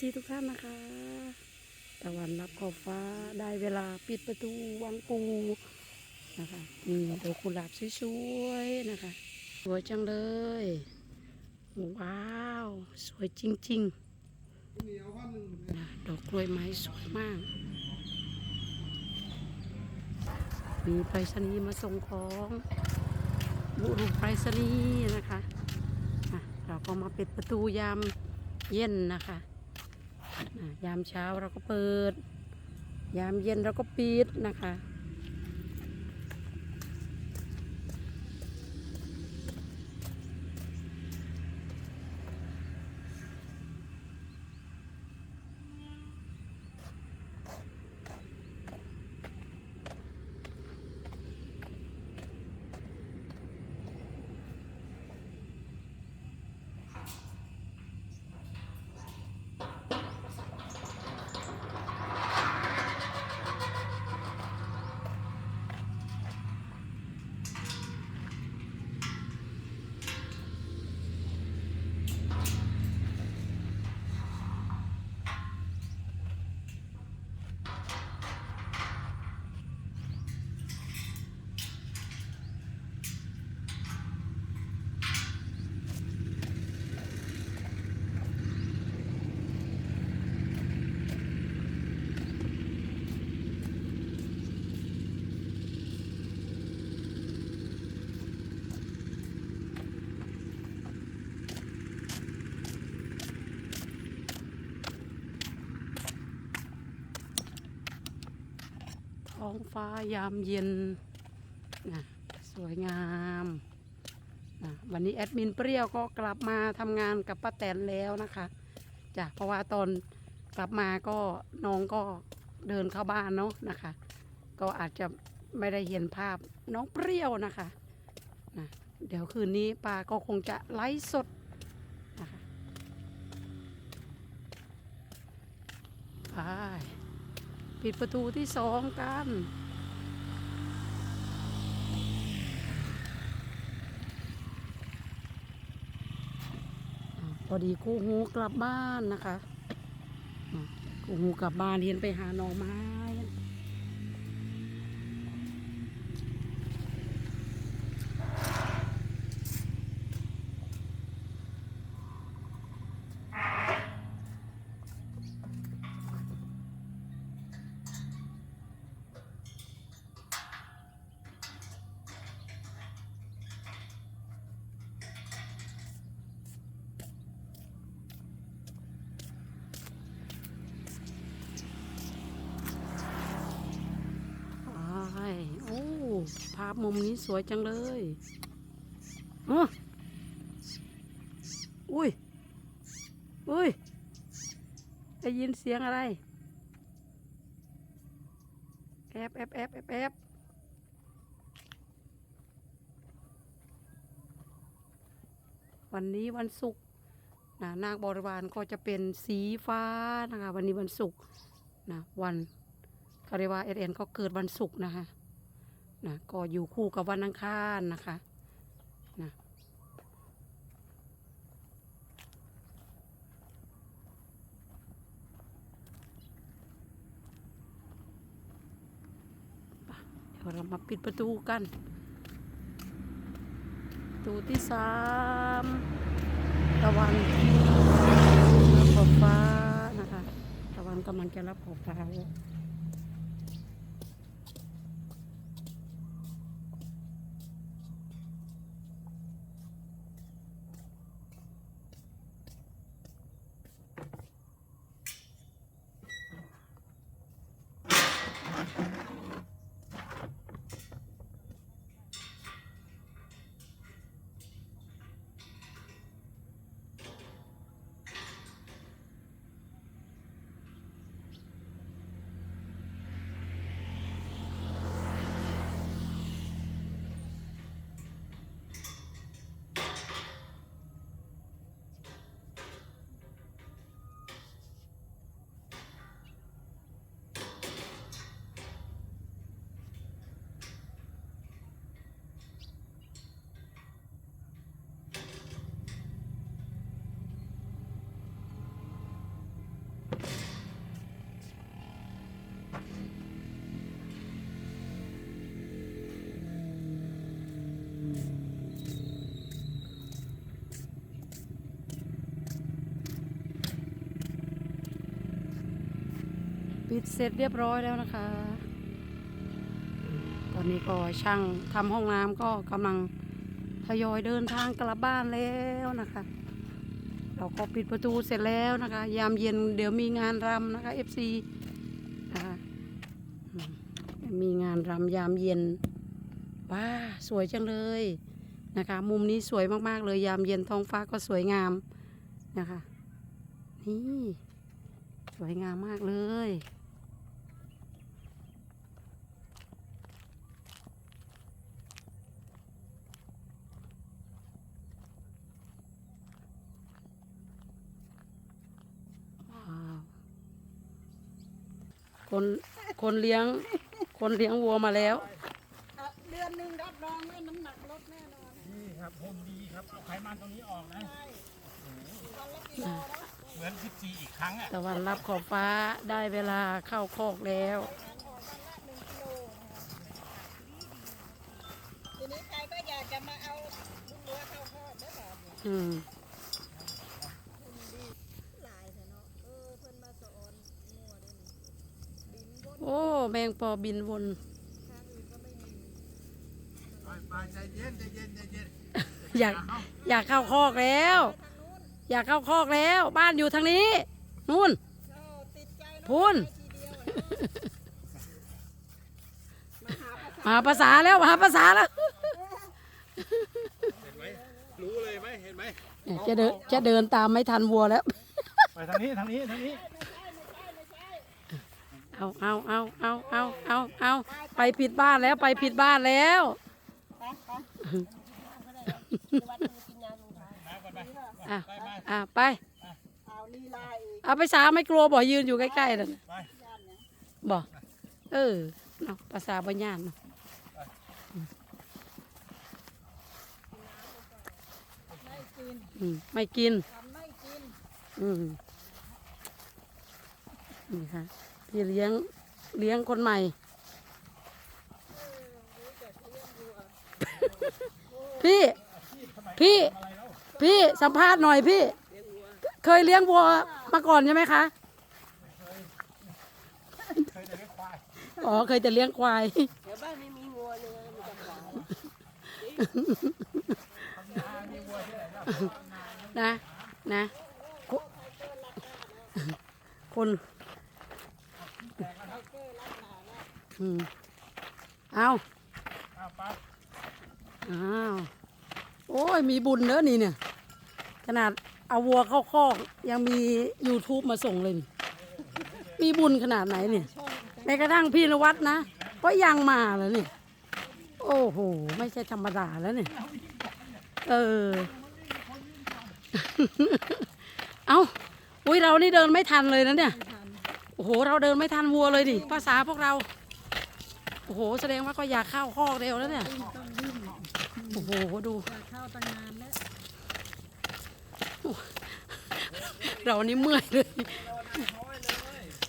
ซีทุกท่านนะคะ ตะวันรับขอบฟ้าได้เวลาปิดประตูวังปูนะคะมีดอกกุหลาบสวยๆนะคะ สวยจังเลย ว้าว สวยจริงๆนะดอกกล้วยไม้สวยมาก มีไปรษณีย์มาส่งของบุรุษไปรษณีย์นะคะ เราก็มาปิดประตูยามเย็นนะคะ ยามเช้าเราก็เปิด ยามเย็นเราก็ปิดนะคะ ท้องฟ้ายามเย็นนะสวยงามนะวันนี้แอดมินเปรี้ยวก็กลับมาทำงานกับป้าแตนแล้วนะคะจ้ะเพราะว่าตอนกลับมาก็น้องก็เดินเข้าบ้านเนาะนะคะ ก็อาจจะไม่ได้เห็นภาพน้องเปรี้ยวนะคะนะเดี๋ยวคืนนี้ป้าก็คงจะไลฟ์สดนะคะไป ปิดประตูที่สองกันพอดีกูหูกลับบ้านนะคะอ่ากูหูกลับบ้านเรียนไปหาหน่อไม้ มุมนี้สวยจังเลยอ๋ออุ้ย อุ้ย ได้ยินเสียงอะไร แอบแอบแอบแอบแอบวันนี้วันศุกร์นะนาคบริวารก็จะเป็นสีฟ้านะคะ วันนี้วันศุกร์นะวันเขารียกว่าเอเอ็นก็เกิดวันศุกร์นะคะ นะก็อยู่คู่กับวันอังคารนะคะนะเดี๋ยวเรามาปิดประตูกัน ประตูที่สามตะวันรับขอบฟ้านะคะ ตะวันกำลังจะรับขอบฟ้าแล้ว ปิดเสร็จเรียบร้อยแล้วนะคะ ตอนนี้ก็ช่างทำห้องน้ำก็กำลังทยอยเดินทางกลับบ้านแล้วนะคะ เราก็ปิดประตูเสร็จแล้วนะคะ ยามเย็นเดี๋ยวมีงานรำนะคะ FC นะคะอืมมีงานรำยามเย็นว้าสวยจังเลยนะคะ มุมนี้สวยมากๆเลยยามเย็นท้องฟ้าก็สวยงามนะคะ นี่ สวยงามมากเลย ว้าว คนคนเลี้ยง คนเลี้ยงวัวมาแล้ว เดือนหนึ่งรับรองว่าน้ำหนักลดแน่นอนนี่ครับหุ่นดีครับเอาไขมันตรงนี้ออกนะวันละกิโลแล้วเหมือน14อีกครั้งอะตะวันรับขอบฟ้าได้เวลาเข้าคอกแล้ว ทีนี้ใครก็อยากจะมาเอาลูกวัวเข้าคอกได้แบบอืม หลายเถอะเนาะเออเพิ่นมาสอนงัวด้วยนี่บินบน โอ้ แมงปอบินวนทางอื่นก็ไม่มีไปใจเย็นใจเย็นใจเย็นอยากอยากเข้าคอกแล้วทางนู้นอยากเข้าคอกแล้ว บ้านอยู่ทางนี้ นู่นโอ้ติดใจเนาะพูน ไปทีเดียวอะเนาะมาหาภาษามาภาษาแล้วมาภาษาแล้วเห็นไหมรู้เลยไหมเห็นไหมเนี่ยจะเดินจะเดินตามไม่ทันวัวแล้ว ไปทางนี้ทางนี้ทางนี้ เอาเอาเอาเอาเอาเอาเอาไปผิดบ้านแล้วไปผิดบ้านแล้วไปไปวัดมือกินยาลงท้ายมาก่อนไปอะไปไปอะไปเอาลีลาอีกเอาไปสาไม่กลัวบ่ยืนอยู่ใกล้ๆนั่นไปย่านเนี่ยบ่เออเนาะภาษาบัญญานเนาะไม่กิน อืมไม่กินทำไม่กินอืมนี่ค่ะ พี่เลี้ยงเลี้ยงคนใหม่ พี่ พี่ พี่สัมภาษณ์หน่อยพี่ เคยเลี้ยงวัวมาก่อนใช่ไหมคะเคยจะเลี้ยงควายอ๋อเคยจะเลี้ยงควายเดี๋ยวบ้านไม่มีวัวเลยมีแต่ควายนะนะคคน อืมเอาเอาไปอ้าวโอ้ย มีบุญเนอะนี่เนี่ย ขนาดเอาวัวเข้าคอกยังมี YouTube มาส่งเลยนี่มีบุญขนาดไหนเนี่ยแม้กระทั่งพี่นวัดนะก็ยังมาแล้วนี่ โอ้โห ไม่ใช่ธรรมดาแล้วเนี่ย เออ เอาอุ้ยเรานี่เดินไม่ทันเลยนะเนี่ย โอ้โห เราเดินไม่ทันวัวเลยดิภาษาพวกเรา โอ้โห แสดงว่าก็อยากเข้าคอกเร็วแล้วเนี่ยโอ้โห ดูเข้าตั้งนานแล้วเรานี่เมื่อยเลย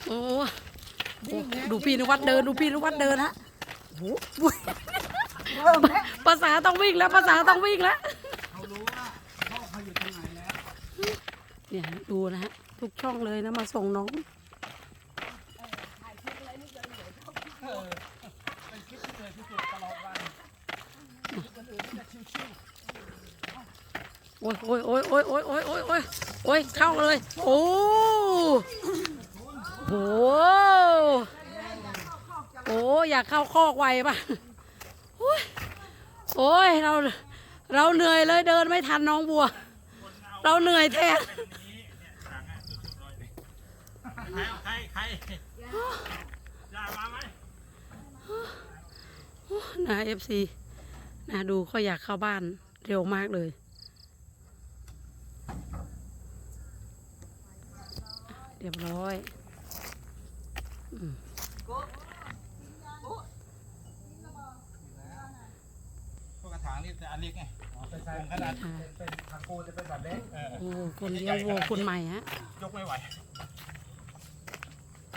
โอ้โหดูพี่นวัดเดิน ดูพี่นวัดเดินฮะ โอ้โหภาษาต้องวิ่งแล้ว ภาษาต้องวิ่งแล้ว เขารู้ว่าพ่อเขาอยู่ตรงไหนแล้ว เนี่ยดูนะฮะทุกช่องเลยนะมาส่งน้อง เออเป็นคลิปที่เลยที่สุดตลอดวันคลิปอื่นๆจะชิว โอ้ยโอ้ยโอ้ยโอ้ยโอ้ยโอ้ยโอ้ยโอ้ยโอ้ยเข้าเลย โอ้โหโอ้อยากเข้าคอกไวปะโอ้ยโอ้ยเราเราเหนื่อยเลยเดินไม่ทันน้องบัว เราเหนื่อยแทนๆใครใครใครอย่ามาไหมนะเอฟซีนะดูเขาอยากเข้าบ้านเร็วมากเลย เรียบร้อยพวกกระถางนี่จะอันเล็กไงเป็นขนาดเป็นทางโกจะเป็นแบบเล็กโอ้คนเลี้ยงวัวคนใหม่ฮะ ยกไม่ไหว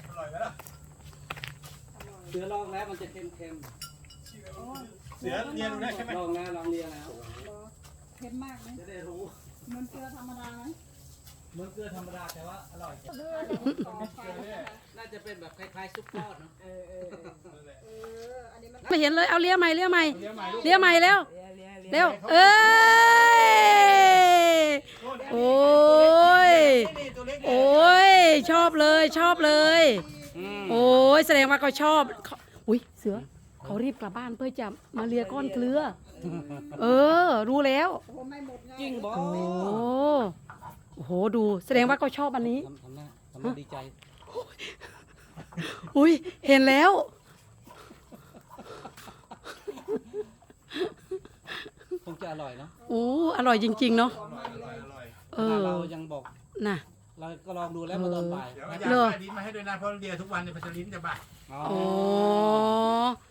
อร่อยไหมล่ะ เสือลองแล้วมันจะเค็มเค็มเสือเรียนรู้ได้ใช่ไหมๆลองแล้วลองเรียนแล้วเค็มมากไหมจะได้รู้เหมันเกลือธรรมดาไหม เหมือนเกลือธรรมดาแต่ว่าอร่อยเกลือต่อไปน้น่าจะเป็นแบบคล้ายๆซุปทอดเนาะเออเออเออเอออันนี้มันไม่เห็นเลยเอาเลี้ยใหม่เลี้ยใหม่เลี้ยงใหม่ลูกเลี้ยใหม่แล้วเลี้ยเลี้ยเร็วเอ้ยโอ้ยนี่ตัวเล็กโอ้ยชอบเลยชอบเลยอืมโอ้ยแสดงว่าเขาชอบเขาอุ้ยเสือเขารีบกลับบ้านเพื่อจะมาเลียก้อนเกลือ เออ รู้แล้วโอ้ไม่หมดไงจริงบอโอ้โอ้โหดูแสดงว่าเขาชอบอันนี้ ทำทำหน้าทำหน้าดีใจอุ้ยเห็นแล้ว คงจะอร่อยเนาะโอ้อร่อยจริง ๆ เนาะอร่อยอร่อยอร่อยเออเรายังบอกน่ะ เราก็ลองดูแล้วมาตอนบ่ายเดี๋ยวนะอยากเหรอได้ลิ้นมาให้ด้วยนะเพราะเลียทุกวันเนี่ยพัชลิ้นจะบาดอ๋ออ๋อ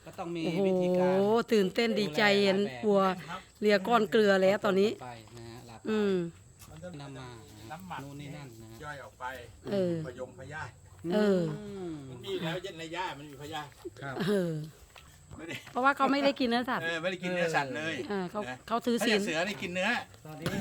ก็ต้องมีโอ้โห วิธีการตื่นเต้นดีใจเห็นวัวครับเลียก้อนเกลือแล้วตอนนี้ ไปนะฮะหลับอืมมันจะนำมานะน้ำหมักนู่นนี่นั่นนะฮะย่อยออกไปเออ พยงพยาธิเออมมันมีแล้วเย็นในย่ามันมีพยาธิครับ เออ ไม่ได้เพราะว่าเขาไม่ได้กินเนื้อสัตว์เออไม่ได้กินเนื้อสัตว์เลยอ่าเขานะเขาถือถ้าศีอลย่างเสือนี่กินเนื้อ ตอนนี้